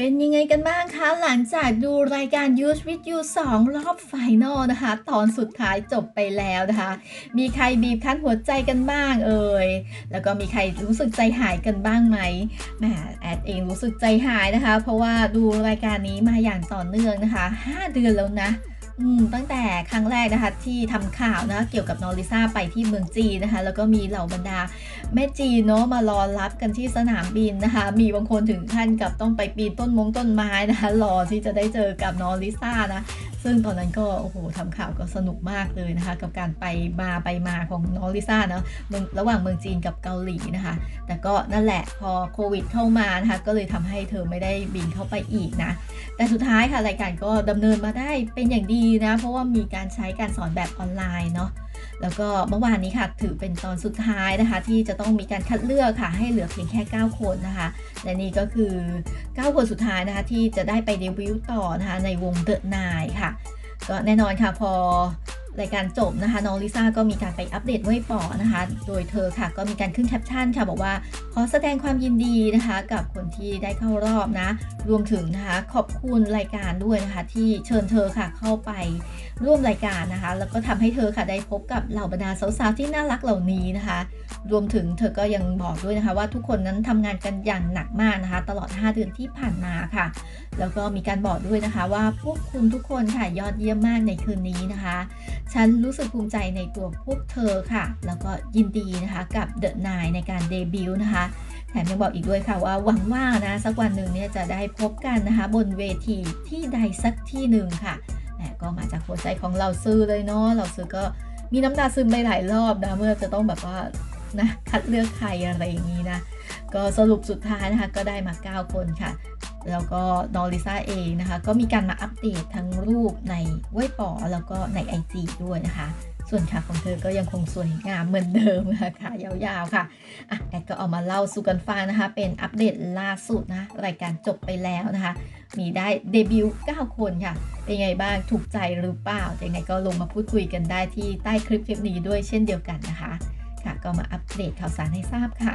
เป็นยังไงกันบ้างคะ หลังจากดูรายการ Use with You 2 รอบไฟนอลนะคะ ตอนสุดท้ายจบไปแล้วนะคะ มีใครบีบคั้นหัวใจกันบ้างเอ่ยแล้วก็มีใครรู้สึกใจหายกันบ้างไหมแหมแอดเองรู้สึกใจหายนะคะ เพราะว่าดูรายการนี้มาอย่างต่อเนื่องนะคะ 5 เดือนแล้วนะ ตั้งแต่ครั้งแรกนะคะที่ทำข่าวนะเกี่ยวกับนอริซาไปที่เมืองจีนนะคะ แล้วก็มีเหล่าบรรดาแม่จีนเนาะมารอรับกันที่สนามบินนะคะ มีบางคนถึงขั้นกับต้องไปปีนต้นมงต้นไม้นะคะรอที่จะได้เจอกับนอริซานะซึ่งตอนนั้นก็โอ้โหทำข่าวก็สนุกมากเลยนะคะ กับการไปมาไปมาของนอริซาเนาะระหว่างเมืองจีนกับเกาหลีนะคะ แต่ก็นั่นแหละพอโควิดเข้ามานะคะก็เลยทำให้เธอไม่ได้บินเข้าไปอีกนะแต่สุดท้ายค่ะรายการก็ดำเนินมาได้เป็นอย่างดีนะ เพราะว่ามีการใช้การสอนแบบออนไลน์เนาะแล้วก็เมื่อวานนี้ค่ะถือเป็นตอนสุดท้ายนะคะ ที่จะต้องมีการคัดเลือกค่ะ ให้เหลือเพียงแค่ 9 คนนะคะ และนี่ก็คือ 9 คนสุดท้ายนะคะ ที่จะได้ไปเดบิวต์ต่อนะคะในวงเดอะนายค่ะ ก็แน่นอนค่ะพอ รายการจบนะคะน้องลิซ่าก็มีการไปอัปเดตไว้ปอนะคะ โดยเธอค่ะก็มีการขึ้นแคปชั่นค่ะบอกว่าขอแสดงความยินดีนะคะ กับคนที่ได้เข้ารอบนะ รวมถึงนะคะขอบคุณรายการด้วยนะคะ ที่เชิญเธอค่ะเข้าไปร่วมรายการนะคะ แล้วก็ทำให้เธอค่ะได้พบกับเหล่าบรรดาสาวๆที่น่ารักเหล่านี้นะคะ รวมถึงเธอก็ยังบอกด้วยนะคะ ว่าทุกคนนั้นทำงานกันอย่างหนักมากนะคะ ตลอด 5 เดือนที่ผ่านมาค่ะ แล้วก็มีการบอกด้วยนะคะว่าพวกคุณทุกคนค่ะยอดเยี่ยมมากในคืนนี้นะคะฉันรู้สึกภูมิใจในตัวพวกเธอค่ะ แล้วก็ยินดีนะคะกับ The Nine ในการเดบิวต์นะคะ แถมยังบอกอีกด้วยค่ะว่าหวังว่านะสักวันหนึ่งเนี่ยจะได้พบกันนะคะบนเวทีที่ใดสักที่หนึ่งค่ะแหมก็มาจากหัวใจของเราซื้อเลยเนาะเราซื้อก็มีน้ำตาซึมไปหลายรอบนะเมื่อจะต้องแบบว่านะคัดเลือกใครอะไรอย่างนี้นะก็สรุปสุดท้ายนะคะก็ได้มา 9 คนค่ะ แล้วก็นอริซ่าเองนะคะ ก็มีการมาอัปเดตทั้งรูปในเว็บปอแล้วก็ใน IG ด้วยนะคะ ส่วนขาของเธอก็ยังคงสวยงามเหมือนเดิมนะคะขายาวๆค่ะอะแอดก็เอามาเล่าสู่กันฟังนะคะ เป็นอัปเดตล่าสุดนะรายการจบไปแล้วนะคะ มีได้เดบิวต์9คนค่ะ เป็นไงบ้างถูกใจหรือเปล่ายังไงก็ลงมาพูดคุยกันได้ที่ใต้คลิปคลิปนี้ด้วยเช่นเดียวกันนะคะ ค่ะก็มาอัปเดตข่าวสารให้ทราบค่ะ